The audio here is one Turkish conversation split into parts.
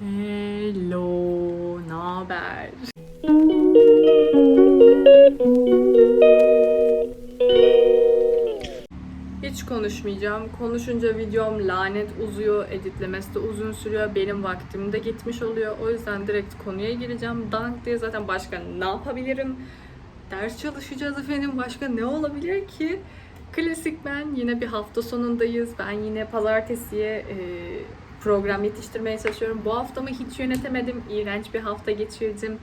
Hello, ne haber? Hiç konuşmayacağım. Konuşunca videom lanet uzuyor, editlemesi de uzun sürüyor. Benim vaktim de gitmiş oluyor. O yüzden direkt konuya gireceğim. Dank diye zaten başka ne yapabilirim? Ders çalışacağız efendim. Başka ne olabilir ki? Klasik ben. Yine bir hafta sonundayız. Ben yine pazartesiye e, program yetiştirmeye çalışıyorum. Bu haftamı hiç yönetemedim. İğrenç bir hafta geçirdim.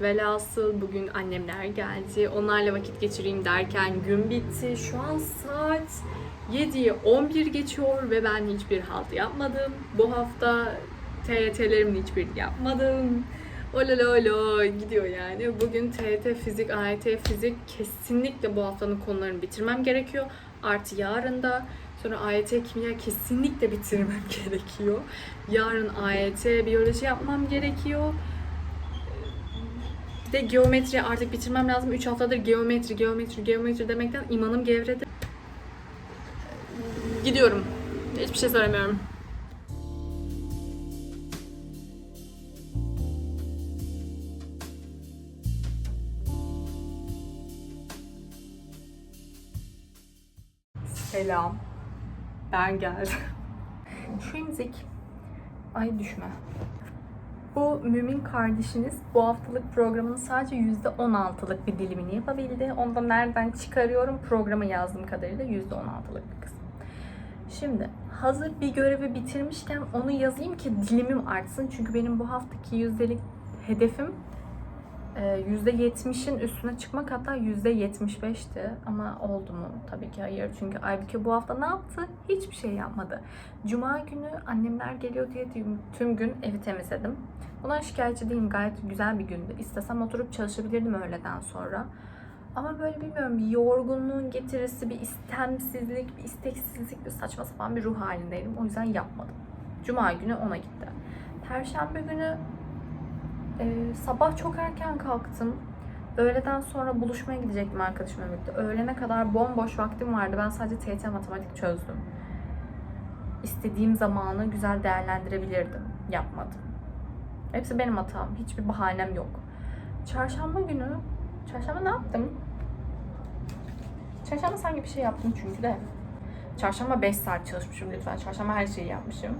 Velhasıl bugün annemler geldi. Onlarla vakit geçireyim derken gün bitti. Şu an saat 7'yi 11 geçiyor ve ben hiçbir halt yapmadım. Bu hafta TYT'lerimin hiçbirini yapmadım. Olololo gidiyor yani. Bugün TYT fizik, AYT fizik kesinlikle bu haftanın konularını bitirmem gerekiyor. Artı yarın da sonra AYT kimya kesinlikle bitirmem gerekiyor. Yarın AYT biyoloji yapmam gerekiyor. Bir de geometri artık bitirmem lazım. 3 haftadır geometri, geometri, geometri demekten imanım gevredi. Gidiyorum. Hiçbir şey söylemiyorum. Selam. Ben geldim. Trinzik. Ay düşme. Bu Mümin kardeşiniz bu haftalık programın sadece %16'lık bir dilimini yapabildi. Onu da nereden çıkarıyorum? Programa yazdığım kadarıyla %16'lık bir kısım. Şimdi hazır bir görevi bitirmişken onu yazayım ki dilimim artsın. Çünkü benim bu haftaki yüzdelik hedefim %70'in üstüne çıkmak hatta %75'ti. Ama oldu mu? Tabii ki hayır. Çünkü Aybüke bu hafta ne yaptı? Hiçbir şey yapmadı. Cuma günü annemler geliyor diye tüm, tüm gün evi temizledim. Buna şikayetçi değilim. Gayet güzel bir gündü. İstesem oturup çalışabilirdim öğleden sonra. Ama böyle bilmiyorum bir yorgunluğun getirisi, bir istemsizlik, bir isteksizlik, bir saçma sapan bir ruh halindeydim. O yüzden yapmadım. Cuma günü ona gitti. Perşembe günü ee, sabah çok erken kalktım. Öğleden sonra buluşmaya gidecektim arkadaşımla birlikte. Öğlene kadar bomboş vaktim vardı. Ben sadece TYT matematik çözdüm. İstediğim zamanı güzel değerlendirebilirdim. Yapmadım. Hepsi benim hatam. Hiçbir bahanem yok. Çarşamba günü, çarşamba ne yaptım? Çarşamba sanki bir şey yaptım çünkü de. Çarşamba 5 saat çalışmışım lütfen. Çarşamba her şeyi yapmışım.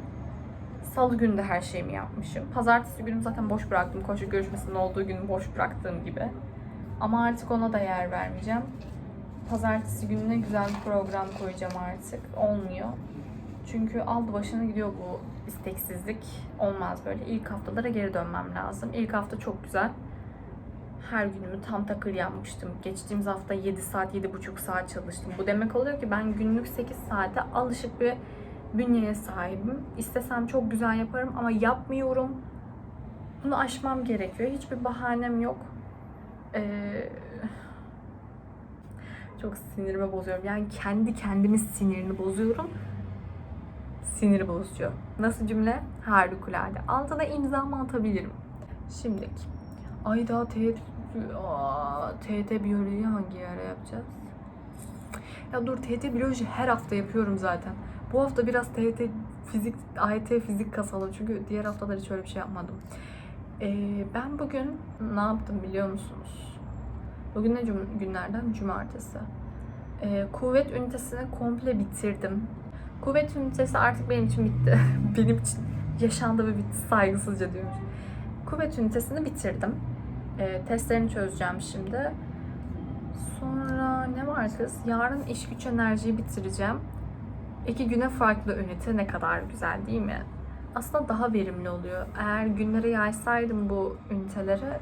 Salı günü de her şeyimi yapmışım. Pazartesi günüm zaten boş bıraktım. Koşu görüşmesinin olduğu gün boş bıraktığım gibi. Ama artık ona da yer vermeyeceğim. Pazartesi gününe güzel bir program koyacağım artık. Olmuyor. Çünkü aldı başına gidiyor bu isteksizlik. Olmaz böyle. İlk haftalara geri dönmem lazım. İlk hafta çok güzel. Her günümü tam takır yapmıştım. Geçtiğimiz hafta 7 saat, 7,5 saat çalıştım. Bu demek oluyor ki ben günlük 8 saate alışık bir bünyeye sahibim. İstesem çok güzel yaparım ama yapmıyorum. Bunu aşmam gerekiyor. Hiçbir bahanem yok. Ee, çok sinirimi bozuyorum. Yani kendi kendimin sinirini bozuyorum. Sinir bozucu. Nasıl cümle? Harikulade. Altına imzamı atabilirim. Şimdiki. Ay daha TYT, Aa, TYT biyoloji hangi ara yapacağız? Ya dur TYT biyoloji her hafta yapıyorum zaten. Bu hafta biraz TYT fizik, AYT fizik kasalım çünkü diğer haftalar hiç öyle bir şey yapmadım. Ee, ben bugün ne yaptım biliyor musunuz? Bugün ne cum- günlerden? Cumartesi. Ee, kuvvet ünitesini komple bitirdim. Kuvvet ünitesi artık benim için bitti. benim için yaşandı ve bitti saygısızca diyormuş. Kuvvet ünitesini bitirdim. Ee, testlerini çözeceğim şimdi. Sonra ne var kız? Yarın iş güç enerjiyi bitireceğim. İki güne farklı ünite ne kadar güzel değil mi? Aslında daha verimli oluyor. Eğer günlere yaysaydım bu üniteleri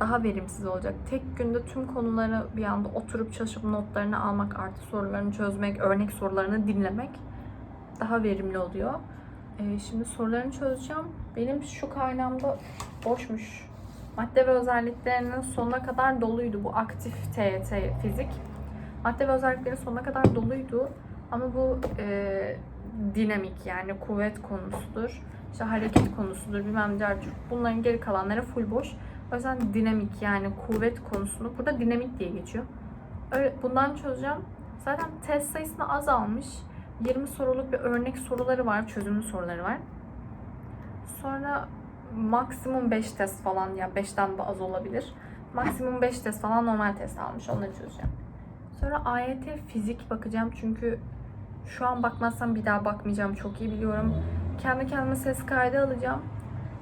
daha verimsiz olacak. Tek günde tüm konuları bir anda oturup çalışıp notlarını almak, artı sorularını çözmek, örnek sorularını dinlemek daha verimli oluyor. Ee, şimdi sorularını çözeceğim. Benim şu kaynağımda boşmuş. Madde ve özelliklerinin sonuna kadar doluydu. Bu aktif TYT fizik. Madde ve özellikleri sonuna kadar doluydu. Ama bu e, dinamik yani kuvvet konusudur. İşte hareket konusudur bilmem ne Bunların geri kalanları full boş. O yüzden dinamik yani kuvvet konusunu burada dinamik diye geçiyor. Öyle, bundan çözeceğim. Zaten test sayısını azalmış. 20 soruluk bir örnek soruları var, çözümlü soruları var. Sonra maksimum 5 test falan ya 5'ten de az olabilir. Maksimum 5 test falan normal test almış. Onları çözeceğim. Sonra AYT fizik bakacağım çünkü şu an bakmazsam bir daha bakmayacağım çok iyi biliyorum. Kendi kendime ses kaydı alacağım.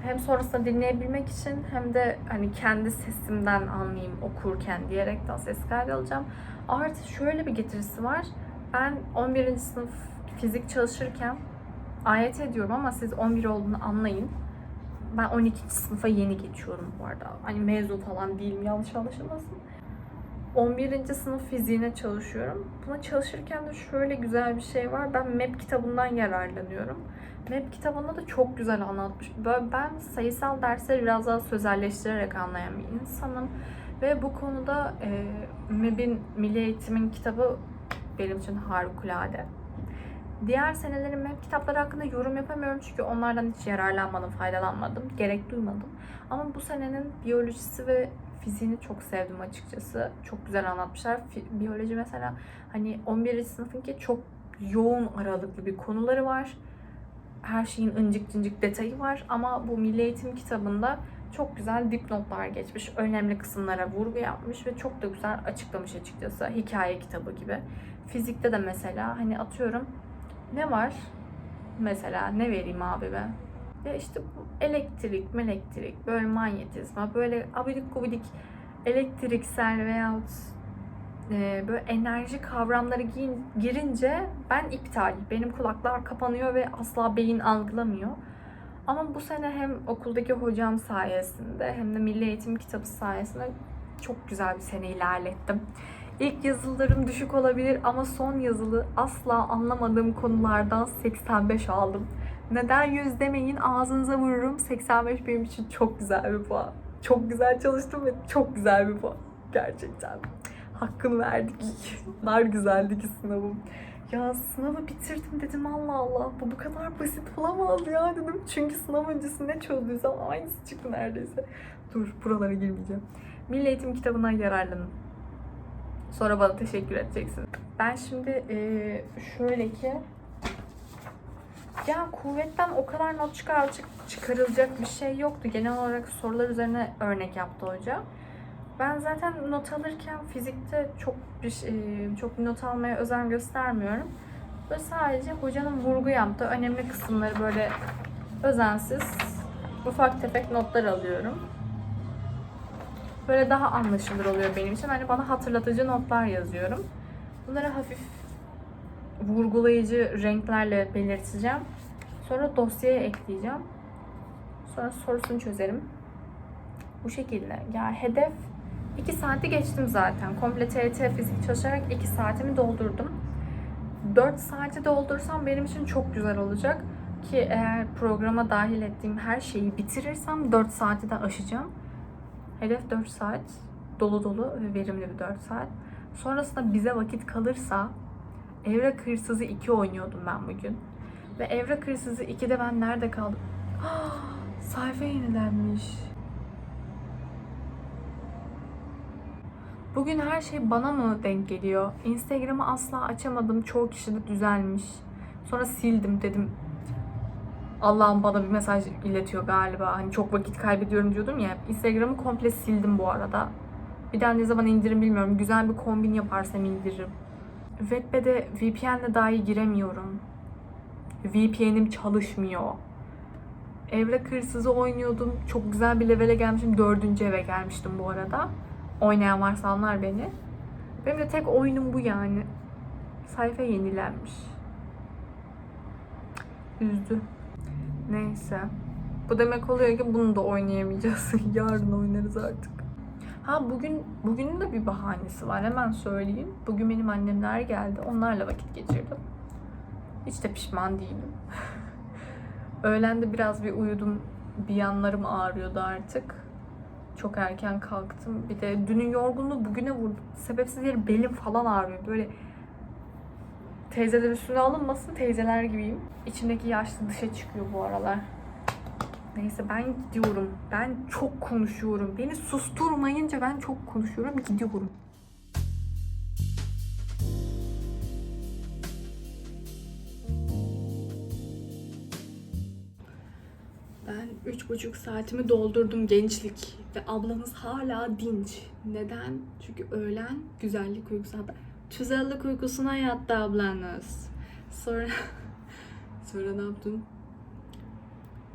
Hem sonrasında dinleyebilmek için hem de hani kendi sesimden anlayayım okurken diyerekten ses kaydı alacağım. Artı şöyle bir getirisi var. Ben 11. sınıf fizik çalışırken AYT diyorum ama siz 11 olduğunu anlayın. Ben 12. sınıfa yeni geçiyorum bu arada. Hani mezun falan değilim yanlış anlaşılmasın. 11. sınıf fiziğine çalışıyorum. Buna çalışırken de şöyle güzel bir şey var. Ben MEP kitabından yararlanıyorum. MEP kitabında da çok güzel anlatmış. Ben sayısal dersleri biraz daha sözelleştirerek anlayan bir insanım. Ve bu konuda e, MEB'in Milli Eğitim'in kitabı benim için harikulade. Diğer senelerin MEP kitapları hakkında yorum yapamıyorum çünkü onlardan hiç yararlanmadım, faydalanmadım, gerek duymadım. Ama bu senenin biyolojisi ve fiziğini çok sevdim açıkçası. Çok güzel anlatmışlar. Biyoloji mesela hani 11. sınıfınki çok yoğun aralıklı bir konuları var. Her şeyin incik cincik detayı var ama bu Milli Eğitim kitabında çok güzel dipnotlar geçmiş. Önemli kısımlara vurgu yapmış ve çok da güzel açıklamış açıkçası. Hikaye kitabı gibi. Fizikte de mesela hani atıyorum ne var? Mesela ne vereyim abi ben? Ya işte bu elektrik, elektrik, böyle manyetizma, böyle abidik gubidik elektriksel veyahut e, böyle enerji kavramları giyin- girince ben iptal. Benim kulaklar kapanıyor ve asla beyin algılamıyor. Ama bu sene hem okuldaki hocam sayesinde hem de Milli Eğitim kitabı sayesinde çok güzel bir sene ilerlettim. İlk yazılarım düşük olabilir ama son yazılı asla anlamadığım konulardan 85 aldım. Neden 100 demeyin ağzınıza vururum. 85 benim için çok güzel bir puan. Çok güzel çalıştım ve çok güzel bir puan. Gerçekten. Hakkını verdik. Bunlar güzeldi ki sınavım. Ya sınavı bitirdim dedim Allah Allah bu bu kadar basit olamaz ya dedim. Çünkü sınav öncesi ne çözdüysem aynısı çıktı neredeyse. Dur buralara girmeyeceğim. Milli Eğitim kitabından yararlanın. Sonra bana teşekkür edeceksiniz. Ben şimdi eee, şöyle ki ya kuvvetten o kadar not çıkar, çık- çıkarılacak bir şey yoktu. Genel olarak sorular üzerine örnek yaptı hoca. Ben zaten not alırken fizikte çok bir şey- çok not almaya özen göstermiyorum. Ve sadece hocanın vurgu yaptığı önemli kısımları böyle özensiz ufak tefek notlar alıyorum. Böyle daha anlaşılır oluyor benim için. Hani bana hatırlatıcı notlar yazıyorum. Bunları hafif vurgulayıcı renklerle belirteceğim. Sonra dosyaya ekleyeceğim. Sonra sorusunu çözerim. Bu şekilde. Ya hedef 2 saati geçtim zaten. Komple TRT fizik çalışarak 2 saatimi doldurdum. 4 saati doldursam benim için çok güzel olacak. Ki eğer programa dahil ettiğim her şeyi bitirirsem 4 saati de aşacağım. Hedef 4 saat. Dolu dolu ve verimli bir 4 saat. Sonrasında bize vakit kalırsa Evrak Hırsızı 2 oynuyordum ben bugün. Ve Evrak Hırsızı 2'de ben nerede kaldım? Sayfa yenilenmiş. Bugün her şey bana mı denk geliyor? Instagram'ı asla açamadım. Çoğu kişi de düzelmiş. Sonra sildim dedim. Allah'ım bana bir mesaj iletiyor galiba. Hani çok vakit kaybediyorum diyordum ya. Instagram'ı komple sildim bu arada. Bir daha ne zaman indiririm bilmiyorum. Güzel bir kombin yaparsam indiririm. Wattpad'e VPN'le dahi giremiyorum. VPN'im çalışmıyor. Evrak hırsızı oynuyordum. Çok güzel bir levele gelmişim. Dördüncü eve gelmiştim bu arada. Oynayan varsa anlar beni. Benim de tek oyunum bu yani. Sayfa yenilenmiş. Üzdü. Neyse. Bu demek oluyor ki bunu da oynayamayacağız. Yarın oynarız artık. Ha bugün bugünün de bir bahanesi var. Hemen söyleyeyim. Bugün benim annemler geldi. Onlarla vakit geçirdim. Hiç de pişman değilim. Öğlen de biraz bir uyudum. Bir yanlarım ağrıyordu artık. Çok erken kalktım. Bir de dünün yorgunluğu bugüne vurdu. Sebepsiz yere belim falan ağrıyor. Böyle teyzeler üstüne alınmasın teyzeler gibiyim. İçimdeki yaşlı dışa çıkıyor bu aralar. Neyse ben gidiyorum. Ben çok konuşuyorum. Beni susturmayınca ben çok konuşuyorum. Gidiyorum. Ben Üç buçuk saatimi doldurdum gençlik ve ablanız hala dinç. Neden? Çünkü öğlen güzellik uykusu güzellik uykusuna yattı ablanız. Sonra sonra ne yaptım?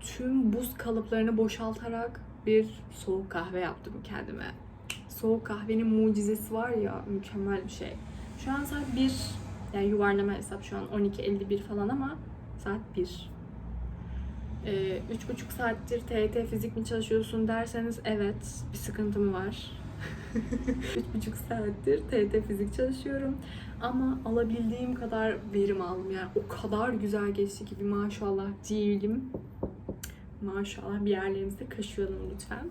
Tüm buz kalıplarını boşaltarak bir soğuk kahve yaptım kendime. Soğuk kahvenin mucizesi var ya mükemmel bir şey. Şu an saat 1 yani yuvarlama hesap şu an 12.51 falan ama saat 1. Ee, üç buçuk saattir TYT fizik mi çalışıyorsun derseniz evet bir sıkıntım var. Üç buçuk saattir TYT fizik çalışıyorum. Ama alabildiğim kadar verim aldım. Yani o kadar güzel geçti ki bir maşallah diyelim. Maşallah bir yerlerimizi kaşıyalım lütfen.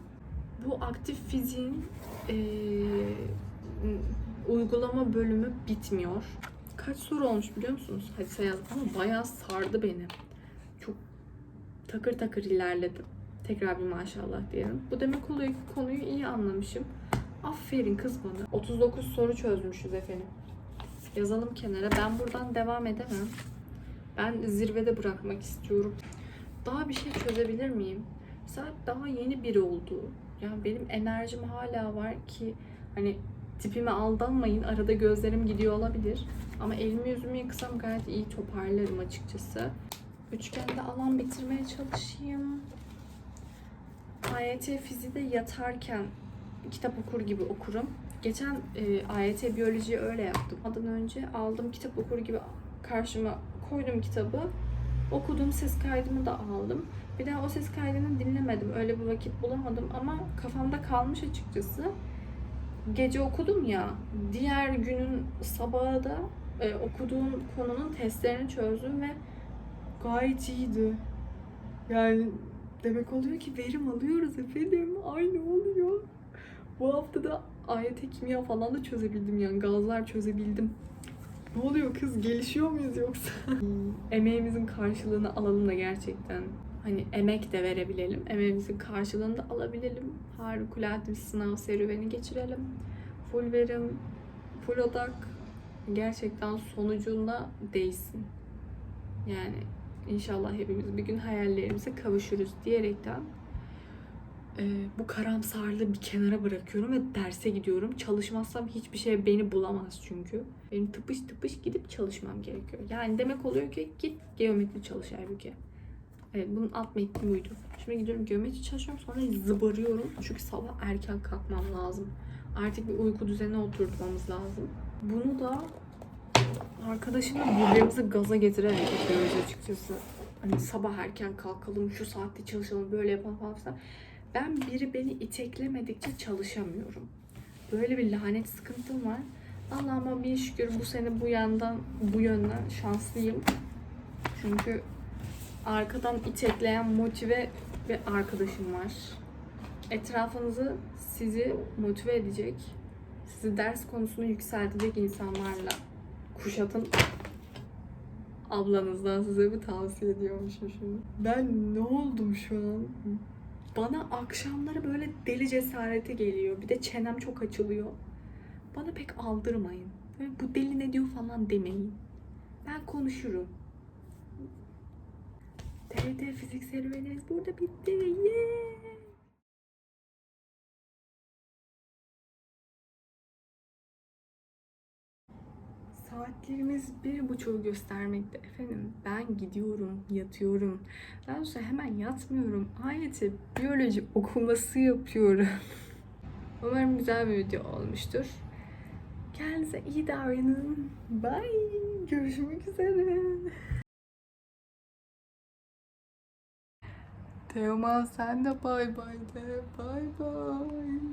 Bu aktif fiziğin eee, uygulama bölümü bitmiyor. Kaç soru olmuş biliyor musunuz? Hadi sayalım ama bayağı sardı beni. Çok takır takır ilerledim. Tekrar bir maşallah diyelim. Bu demek oluyor ki konuyu iyi anlamışım. Aferin kız bana. 39 soru çözmüşüz efendim. Yazalım kenara. Ben buradan devam edemem. Ben zirvede bırakmak istiyorum. Daha bir şey çözebilir miyim? Saat daha yeni biri oldu. Yani benim enerjim hala var ki hani tipime aldanmayın. Arada gözlerim gidiyor olabilir. Ama elimi yüzümü yıksam gayet iyi toparlarım açıkçası. Üçgende alan bitirmeye çalışayım. AYT fizide yatarken kitap okur gibi okurum. Geçen e, AYT biyolojiyi öyle yaptım. Adan önce aldım kitap okur gibi karşıma koydum kitabı. Okudum ses kaydımı da aldım. Bir daha o ses kaydını dinlemedim. Öyle bir vakit bulamadım ama kafamda kalmış açıkçası. Gece okudum ya. Diğer günün sabahı da e, okuduğum konunun testlerini çözdüm ve gayet iyiydi. Yani demek oluyor ki verim alıyoruz efendim. Ay ne oluyor? Bu hafta da AYT kimya falan da çözebildim yani gazlar çözebildim. Ne oluyor kız gelişiyor muyuz yoksa? Emeğimizin karşılığını alalım da gerçekten. Hani emek de verebilelim. Emeğimizin karşılığını da alabilelim. Harikulade bir sınav serüveni geçirelim. Full verim, full odak. Gerçekten sonucunda değsin. Yani inşallah hepimiz bir gün hayallerimize kavuşuruz diyerekten e, bu karamsarlığı bir kenara bırakıyorum ve derse gidiyorum. Çalışmazsam hiçbir şey beni bulamaz çünkü. Benim tıpış tıpış gidip çalışmam gerekiyor. Yani demek oluyor ki git geometri çalış Aybüke. Evet bunun alt metni buydu. Şimdi gidiyorum geometri çalışıyorum sonra zıbarıyorum. Çünkü sabah erken kalkmam lazım. Artık bir uyku düzeni oturtmamız lazım. Bunu da arkadaşımla birbirimizi gaza getirerek yapıyoruz açıkçası. Hani sabah erken kalkalım, şu saatte çalışalım, böyle yapalım falan filan. Ben biri beni iteklemedikçe çalışamıyorum. Böyle bir lanet sıkıntım var. Allah'ıma bir şükür bu sene bu yandan, bu yönden şanslıyım. Çünkü arkadan itekleyen motive bir arkadaşım var. Etrafınızı sizi motive edecek, sizi ders konusunu yükseltecek insanlarla kuşatın. Ablanızdan size bir tavsiye ediyormuşum şimdi. Ben ne oldum şu an? Bana akşamları böyle deli cesareti geliyor. Bir de çenem çok açılıyor. Bana pek aldırmayın. Böyle bu deli ne diyor falan demeyin. Ben konuşurum. TRT fizik serüveniniz burada bitti. Yeah! Saatlerimiz bir buçuğu göstermekte efendim. Ben gidiyorum, yatıyorum. Daha sonra hemen yatmıyorum. Ayrıca biyoloji okuması yapıyorum. Umarım güzel bir video olmuştur. Kendinize iyi davranın. Bye. Görüşmek üzere. Teoman sen de bay bay de. Bay bay.